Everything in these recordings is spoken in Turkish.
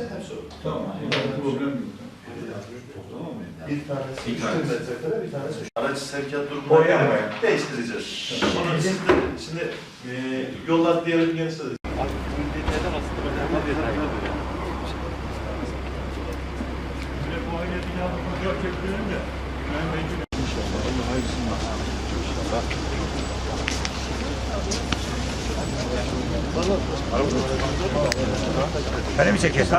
neyse hepsi o. Tamam. Problem yok. Tamam mı? Bir tanesi Bir 3 tanesi. metrekare, bir tanesi Araç sevkiyat durumuna Boya göre boya. değiştireceğiz. Onu şimdi, şimdi e, yollar diğer gün gelirse de Beni mi çekiyorsun?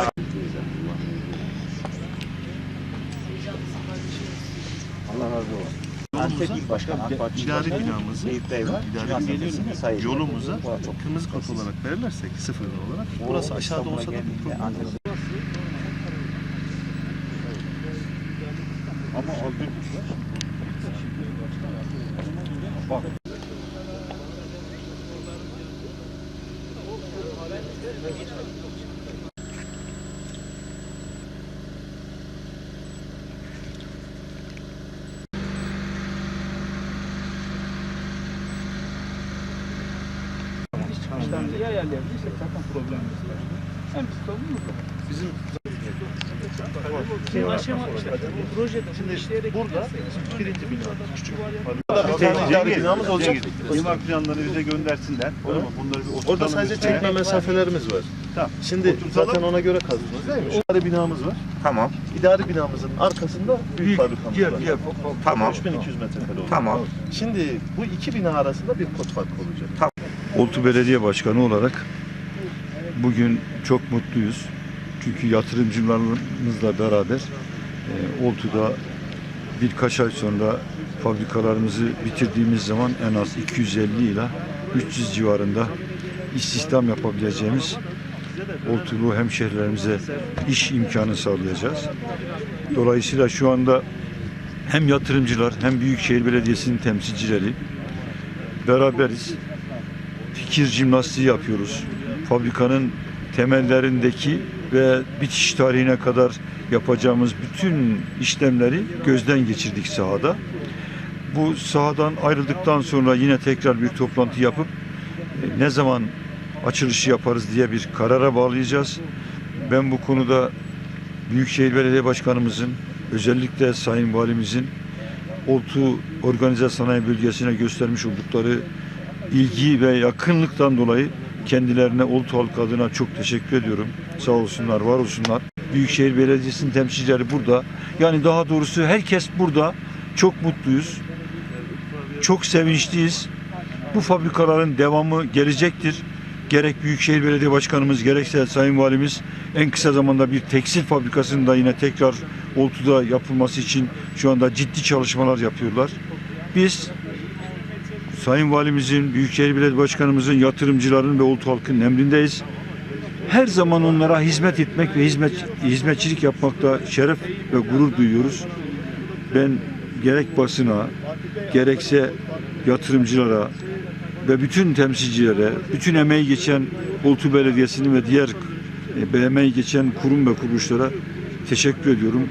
idari binamızı, idari binamızı yolumuza kırmızı kod olarak verirlersek sıfır olarak burası aşağıda olsa da bir problem yok. İşlemleri ayarlayabilirsek zaten problem yok. En büyük sorun bu. Bizim Şimdi aşama işte bu projede işleyerek burada birinci bina küçük. Burada bir binamız olacak. İmar planlarını bize göndersinler. Mu? Bunları bir Orada sadece çekme mesafelerimiz var. Tamam. Şimdi Oturtalım. zaten ona göre kazıyoruz değil mi? İdari binamız var. Tamam. İdari binamızın arkasında büyük, fabrikamız var. Tamam. 3200 metrekare oldu. Tamam. Şimdi bu iki bina arasında bir kod farkı olacak. Oltu Belediye Başkanı olarak bugün çok mutluyuz. Çünkü yatırımcılarımızla beraber e, Oltu'da birkaç ay sonra fabrikalarımızı bitirdiğimiz zaman en az 250 ile 300 civarında istihdam yapabileceğimiz Oltulu hemşehrilerimize iş imkanı sağlayacağız. Dolayısıyla şu anda hem yatırımcılar hem Büyükşehir Belediyesi'nin temsilcileri beraberiz fikir jimnastiği yapıyoruz. Fabrikanın temellerindeki ve bitiş tarihine kadar yapacağımız bütün işlemleri gözden geçirdik sahada. Bu sahadan ayrıldıktan sonra yine tekrar bir toplantı yapıp e, ne zaman açılışı yaparız diye bir karara bağlayacağız. Ben bu konuda Büyükşehir Belediye Başkanımızın özellikle Sayın Valimizin Oltu Organize Sanayi Bölgesi'ne göstermiş oldukları ilgi ve yakınlıktan dolayı kendilerine Oltu halkı adına çok teşekkür ediyorum. Sağ olsunlar, var olsunlar. Büyükşehir Belediyesi'nin temsilcileri burada. Yani daha doğrusu herkes burada. Çok mutluyuz. Çok sevinçliyiz. Bu fabrikaların devamı gelecektir. Gerek Büyükşehir Belediye Başkanımız gerekse Sayın Valimiz en kısa zamanda bir tekstil fabrikasının da yine tekrar Oltu'da yapılması için şu anda ciddi çalışmalar yapıyorlar. Biz Sayın Valimizin, Büyükşehir Belediye Başkanımızın, yatırımcıların ve Oltu halkının emrindeyiz. Her zaman onlara hizmet etmek ve hizmet hizmetçilik yapmakta şeref ve gurur duyuyoruz. Ben gerek basına, gerekse yatırımcılara ve bütün temsilcilere, bütün emeği geçen Oltu Belediyesi'nin ve diğer e, emeği geçen kurum ve kuruluşlara teşekkür ediyorum.